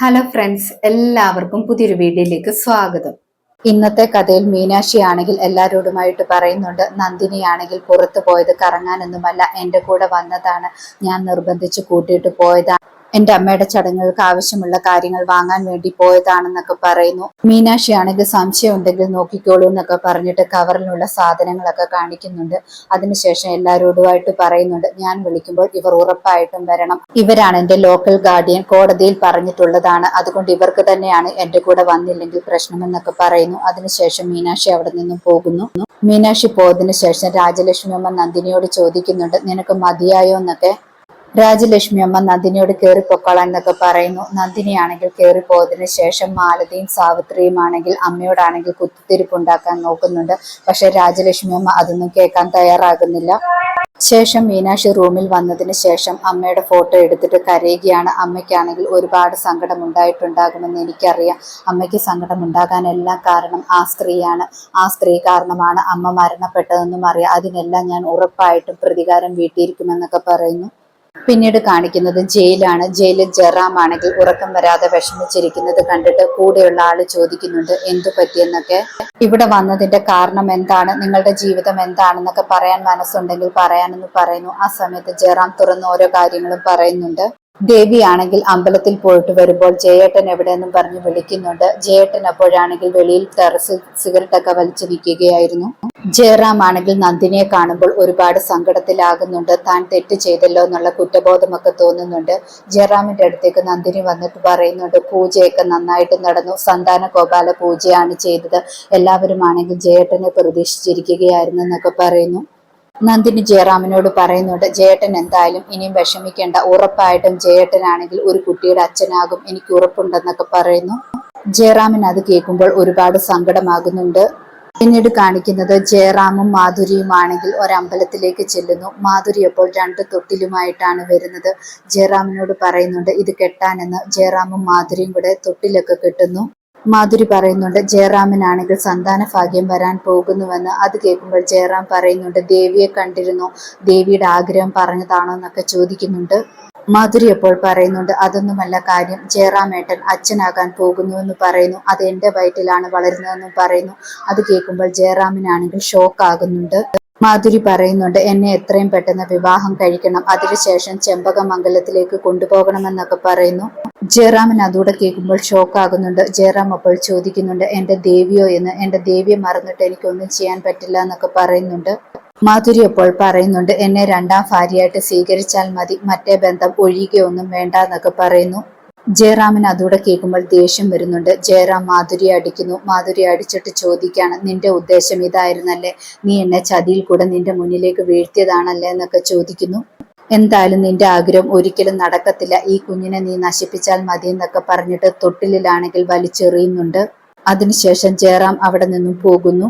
Hello friends എല്ലാവർക്കും പുതിയൊരു വീഡിയോയിലേക്ക് സ്വാഗതം. ഇന്നത്തെ കഥയിൽ മീനാക്ഷി ആണെങ്കിൽ എല്ലാവരോടുമായിട്ട് പറയുന്നുണ്ട് നന്ദിനിയാണെങ്കിൽ പുറത്തു പോയത് കറങ്ങാനൊന്നുമല്ല എന്റെ കൂടെ വന്നതാണ്. ഞാൻ നിർബന്ധിച്ച് കൂട്ടിയിട്ട് പോയതാണ് എന്റെ അമ്മയുടെ ചടങ്ങുകൾക്ക് ആവശ്യമുള്ള കാര്യങ്ങൾ വാങ്ങാൻ വേണ്ടി പോയതാണെന്നൊക്കെ പറയുന്നു. മീനാക്ഷി ആണെങ്കിൽ സംശയം ഉണ്ടെങ്കിൽ നോക്കിക്കോളൂ എന്നൊക്കെ പറഞ്ഞിട്ട് കവറിലുള്ള സാധനങ്ങളൊക്കെ കാണിക്കുന്നുണ്ട്. അതിനുശേഷം എല്ലാവരോടുമായിട്ട് പറയുന്നുണ്ട്. ഞാൻ വിളിക്കുമ്പോൾ ഇവർ ഉറപ്പായിട്ടും വരണം. ഇവരാണ് എന്റെ ലോക്കൽ ഗാർഡിയൻ കോടതിയിൽ പറഞ്ഞിട്ടുള്ളതാണ്. അതുകൊണ്ട് ഇവർക്ക് തന്നെയാണ് എന്റെ കൂടെ വന്നില്ലെങ്കിൽ പ്രശ്നമെന്നൊക്കെ പറയുന്നു. അതിനുശേഷം മീനാക്ഷി അവിടെ നിന്നും പോകുന്നു. മീനാക്ഷി പോയതിനു ശേഷം രാജലക്ഷ്മി അമ്മ നന്ദിനിയോട് ചോദിക്കുന്നുണ്ട്. നിനക്ക് മതിയായോ എന്നൊക്കെ. രാജലക്ഷ്മി അമ്മ നന്ദിനിയോട് കയറി പൊക്കോളാൻ എന്നൊക്കെ പറയുന്നു. നന്ദിനിയാണെങ്കിൽ കയറി പോയതിനു ശേഷം മാലതിയും സാവിത്രിയും ആണെങ്കിൽ അമ്മയോടാണെങ്കിൽ കുത്തിത്തിരിപ്പ് ഉണ്ടാക്കാൻ നോക്കുന്നുണ്ട്. പക്ഷെ രാജലക്ഷ്മി അമ്മ അതൊന്നും കേൾക്കാൻ തയ്യാറാകുന്നില്ല. ശേഷം മീനാക്ഷി റൂമിൽ വന്നതിന് ശേഷം അമ്മയുടെ ഫോട്ടോ എടുത്തിട്ട് കരയുകയാണ്. അമ്മയ്ക്കാണെങ്കിൽ ഒരുപാട് സങ്കടം ഉണ്ടായിട്ടുണ്ടാകുമെന്ന് എനിക്കറിയാം. അമ്മയ്ക്ക് സങ്കടം ഉണ്ടാകാനെല്ലാം കാരണം ആ സ്ത്രീയാണ്. ആ സ്ത്രീ കാരണമാണ് അമ്മ മരണപ്പെട്ടതെന്നും അറിയാം. അതിനെല്ലാം ഞാൻ ഉറപ്പായിട്ടും പ്രതികാരം വീട്ടിയിരിക്കുമെന്നൊക്കെ പറയുന്നു. പിന്നീട് കാണിക്കുന്നത് ജയിലാണ്. ജയിലിൽ ജറാം ആണെങ്കിൽ ഉറക്കം വരാതെ വിഷമിച്ചിരിക്കുന്നത് കണ്ടിട്ട് കൂടെയുള്ള ആൾ ചോദിക്കുന്നുണ്ട് എന്തു പറ്റിയെന്നൊക്കെ? ഇവിടെ വന്നതിന്റെ കാരണം എന്താണ്? നിങ്ങളുടെ ജീവിതം എന്താണെന്നൊക്കെ പറയാൻ മനസ്സുണ്ടെങ്കിൽ പറയാനെന്ന് പറയുന്നു. ആ സമയത്ത് ജറാം തുറന്ന് ഓരോ കാര്യങ്ങളും പറയുന്നുണ്ട്. ദേവിയാണെങ്കിൽ അമ്പലത്തിൽ പോയിട്ട് വരുമ്പോൾ ജയേട്ടൻ എവിടെയെന്നും പറഞ്ഞ് വിളിക്കുന്നുണ്ട്. ജയേട്ടൻ അപ്പോഴാണെങ്കിൽ വെളിയിൽ ടെറസിൽ സിഗരറ്റൊക്കെ വലിച്ചു നിൽക്കുകയായിരുന്നു ജയറാം ആണെങ്കിൽ നന്ദിനിയെ കാണുമ്പോൾ ഒരുപാട് സങ്കടത്തിലാകുന്നുണ്ട്. താൻ തെറ്റ് ചെയ്തല്ലോ എന്നുള്ള കുറ്റബോധമൊക്കെ തോന്നുന്നുണ്ട്. ജയറാമിന്റെ അടുത്തേക്ക് നന്ദിനി വന്നിട്ട് പറയുന്നുണ്ട് പൂജയൊക്കെ നന്നായിട്ട് നടന്നു. സന്താന ഗോപാല പൂജയാണ് ചെയ്തത്. എല്ലാവരും ആണെങ്കിൽ ജയേട്ടനെ പ്രതീക്ഷിച്ചിരിക്കുകയായിരുന്നു എന്നൊക്കെ പറയുന്നു. നന്ദിനി ജയറാമിനോട് പറയുന്നുണ്ട് ജയേട്ടൻ എന്തായാലും ഇനിയും വിഷമിക്കേണ്ട. ഉറപ്പായിട്ടും ജയേട്ടനാണെങ്കിൽ ഒരു കുട്ടിയുടെ അച്ഛനാകും. എനിക്ക് ഉറപ്പുണ്ടെന്നൊക്കെ പറയുന്നു. ജയറാമിന് അത് കേൾക്കുമ്പോൾ ഒരുപാട് സങ്കടമാകുന്നുണ്ട്. പിന്നീട് കാണിക്കുന്നത് ജയറാമും മാധുരിയുമാണെങ്കിൽ ഒരമ്പലത്തിലേക്ക് ചെല്ലുന്നു. മാധുരി അപ്പോൾ രണ്ട് തൊട്ടിലുമായിട്ടാണ് വരുന്നത്. ജയറാമിനോട് പറയുന്നുണ്ട് ഇത് കെട്ടാനെന്ന്. ജയറാമും മാധുരിയും കൂടെ തൊട്ടിലൊക്കെ കെട്ടുന്നു. മാധുരി പറയുന്നുണ്ട് ജയറാമിനാണെങ്കിൽ സന്താന ഭാഗ്യം വരാൻ പോകുന്നുവെന്ന് അത് കേൾക്കുമ്പോൾ ജയറാം പറയുന്നുണ്ട് ദേവിയെ കണ്ടിരുന്നു ദേവിയുടെ ആഗ്രഹം പറഞ്ഞതാണോ എന്നൊക്കെ ചോദിക്കുന്നുണ്ട്. മാധുരി അപ്പോൾ പറയുന്നുണ്ട് അതൊന്നുമല്ല കാര്യം ജയറാമേട്ടൻ അച്ഛനാകാൻ പോകുന്നുവെന്ന് പറയുന്നു അത് എന്റെ വയറ്റിലാണ് വളരുന്നതെന്നും പറയുന്നു അത് കേൾക്കുമ്പോൾ ജയറാമിനാണെങ്കിൽ ഷോക്ക് ആകുന്നുണ്ട്. മാധുരി പറയുന്നുണ്ട് എന്നെ എത്രയും പെട്ടെന്ന് വിവാഹം കഴിക്കണം അതിനുശേഷം ചെമ്പകമംഗലത്തിലേക്ക് കൊണ്ടുപോകണമെന്നൊക്കെ പറയുന്നു. ജയറാമിന് അതുകൂടെ കേൾക്കുമ്പോൾ ഷോക്കാകുന്നുണ്ട്. ജയറാം അപ്പോൾ ചോദിക്കുന്നുണ്ട് എന്റെ ദേവിയോ എന്ന്? എന്റെ ദേവിയെ മറന്നിട്ട് എനിക്കൊന്നും ചെയ്യാൻ പറ്റില്ല എന്നൊക്കെ പറയുന്നുണ്ട്. മാധുരി അപ്പോൾ പറയുന്നുണ്ട് എന്നെ രണ്ടാം ഭാര്യയായിട്ട് സ്വീകരിച്ചാൽ മതി. മറ്റേ ബന്ധം ഒഴിയുകയൊന്നും വേണ്ട എന്നൊക്കെ പറയുന്നു. ജയറാമിന് അതുകൂടെ കേൾക്കുമ്പോൾ ദേഷ്യം വരുന്നുണ്ട്. ജയറാം മാധുരി അടിക്കുന്നു. മാധുരി അടിച്ചിട്ട് ചോദിക്കാണ് നിന്റെ ഉദ്ദേശം ഇതായിരുന്നല്ലേ? നീ എന്നെ ചതിയിൽ കൂടെ നിന്റെ മുന്നിലേക്ക് വീഴ്ത്തിയതാണല്ലേ? എന്നൊക്കെ ചോദിക്കുന്നു. എന്തായാലും നിന്റെ ആഗ്രഹം ഒരിക്കലും നടക്കത്തില്ല. ഈ കുഞ്ഞിനെ നീ നശിപ്പിച്ചാൽ മതി എന്നൊക്കെ പറഞ്ഞിട്ട് തൊട്ടിലിലാണെങ്കിൽ വലിച്ചെറിയുന്നുണ്ട്. അതിനുശേഷം ജയറാം അവിടെ നിന്നും പോകുന്നു.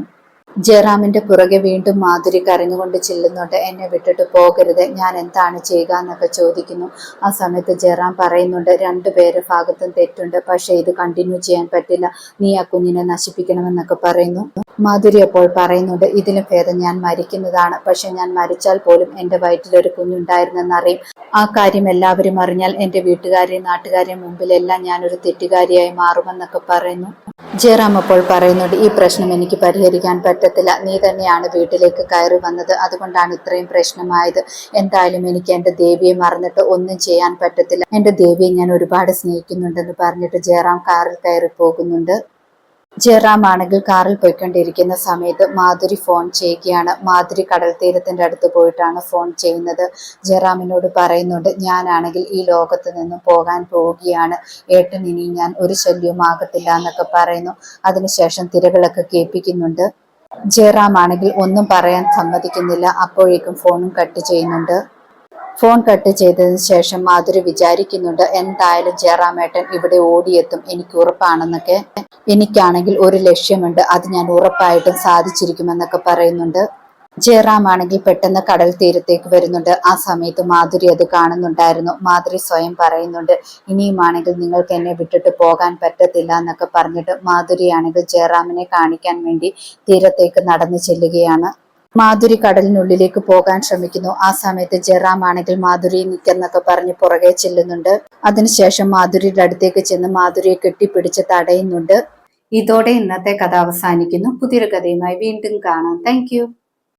ജയറാമിന്റെ പുറകെ വീണ്ടും മാധുരി കരഞ്ഞുകൊണ്ട് ചെല്ലുന്നുണ്ട്. എന്നെ വിട്ടിട്ട് പോകരുത്. ഞാൻ എന്താണ് ചെയ്യുക എന്നൊക്കെ ചോദിക്കുന്നു. ആ സമയത്ത് ജയറാം പറയുന്നുണ്ട് രണ്ടുപേരുടെ ഭാഗത്തും തെറ്റുണ്ട്. പക്ഷേ ഇത് കണ്ടിന്യൂ ചെയ്യാൻ പറ്റില്ല. നീ ആ കുഞ്ഞിനെ നശിപ്പിക്കണമെന്നൊക്കെ പറയുന്നു. മാധുരി അപ്പോൾ പറയുന്നുണ്ട് ഇതിന് ഭേദം ഞാൻ മരിക്കുന്നതാണ്. പക്ഷെ ഞാൻ മരിച്ചാൽ പോലും എന്റെ വയറ്റിൽ ഒരു കുഞ്ഞുണ്ടായിരുന്നെന്നറിയും. ആ കാര്യം എല്ലാവരും അറിഞ്ഞാൽ എന്റെ വീട്ടുകാരെയും നാട്ടുകാരെയും മുമ്പിലെല്ലാം ഞാൻ ഞാനൊരു തെറ്റുകാരിയായി മാറുമെന്നൊക്കെ പറയുന്നു. ജയറാം അപ്പോൾ പറയുന്നുണ്ട് ഈ പ്രശ്നം എനിക്ക് പരിഹരിക്കാൻ പറ്റത്തില്ല. നീ തന്നെയാണ് വീട്ടിലേക്ക് കയറി വന്നത്. അതുകൊണ്ടാണ് ഇത്രയും പ്രശ്നമായത്. എന്തായാലും എനിക്ക് എന്റെ ദേവിയെ മറന്നിട്ട് ഒന്നും ചെയ്യാൻ പറ്റത്തില്ല. എന്റെ ദേവിയെ ഞാൻ ഒരുപാട് സ്നേഹിക്കുന്നുണ്ടെന്ന് പറഞ്ഞിട്ട് ജയറാം കാറിൽ കയറി പോകുന്നുണ്ട് ജയറാം ആണെങ്കിൽ കാറിൽ പോയിക്കൊണ്ടിരിക്കുന്ന സമയത്ത് മാധുരി ഫോൺ ചെയ്യുകയാണ്. മാധുരി കടൽ തീരത്തിന്റെ അടുത്ത് പോയിട്ടാണ് ഫോൺ ചെയ്യുന്നത്. ജയറാമിനോട് പറയുന്നുണ്ട് ഞാനാണെങ്കിൽ ഈ ലോകത്ത് നിന്നും പോകാൻ പോവുകയാണ്. ഏട്ടൻ ഇനി ഞാൻ ഒരു ശല്യവും ആകത്തില്ല എന്നൊക്കെ പറയുന്നു. അതിനുശേഷം തിരകളൊക്കെ കേൾപ്പിക്കുന്നുണ്ട്. ജയറാം ആണെങ്കിൽ ഒന്നും പറയാൻ സമ്മതിക്കുന്നില്ല. അപ്പോഴേക്കും ഫോണും കട്ട് ചെയ്യുന്നുണ്ട്. ഫോൺ കട്ട് ചെയ്തതിന് ശേഷം മാധുരി വിചാരിക്കുന്നുണ്ട് എന്തായാലും ജയറാമേട്ടൻ ഇവിടെ ഓടിയെത്തും എനിക്ക് ഉറപ്പാണെന്നൊക്കെ. എനിക്കാണെങ്കിൽ ഒരു ലക്ഷ്യമുണ്ട് അത് ഞാൻ ഉറപ്പായിട്ടും സാധിച്ചിരിക്കുമെന്നൊക്കെ പറയുന്നുണ്ട്. ജയറാം ആണെങ്കിൽ പെട്ടെന്ന് കടൽ തീരത്തേക്ക് വരുന്നുണ്ട്. ആ സമയത്ത് മാധുരി അത് കാണുന്നുണ്ടായിരുന്നു. മാധുരി സ്വയം പറയുന്നുണ്ട് ഇനിയുമാണെങ്കിൽ നിങ്ങൾക്ക് എന്നെ വിട്ടിട്ട് പോകാൻ പറ്റത്തില്ല എന്നൊക്കെ പറഞ്ഞിട്ട് മാധുരി ആണെങ്കിൽ ജയറാമിനെ കാണിക്കാൻ വേണ്ടി തീരത്തേക്ക് നടന്നു ചെല്ലുകയാണ്. മാധുരി കടലിനുള്ളിലേക്ക് പോകാൻ ശ്രമിക്കുന്നു. ആ സമയത്ത് ജെറാം ആണെങ്കിൽ മാധുരി നിൽക്കുന്നൊക്കെ പറഞ്ഞ് പുറകെ ചെല്ലുന്നുണ്ട്. അതിനുശേഷം മാധുരിയുടെ അടുത്തേക്ക് ചെന്ന് മാധുരിയെ കെട്ടിപ്പിടിച്ച് തടയുന്നുണ്ട്. ഇതോടെ ഇന്നത്തെ കഥ അവസാനിക്കുന്നു. പുതിയൊരു കഥയുമായി വീണ്ടും കാണാം. താങ്ക്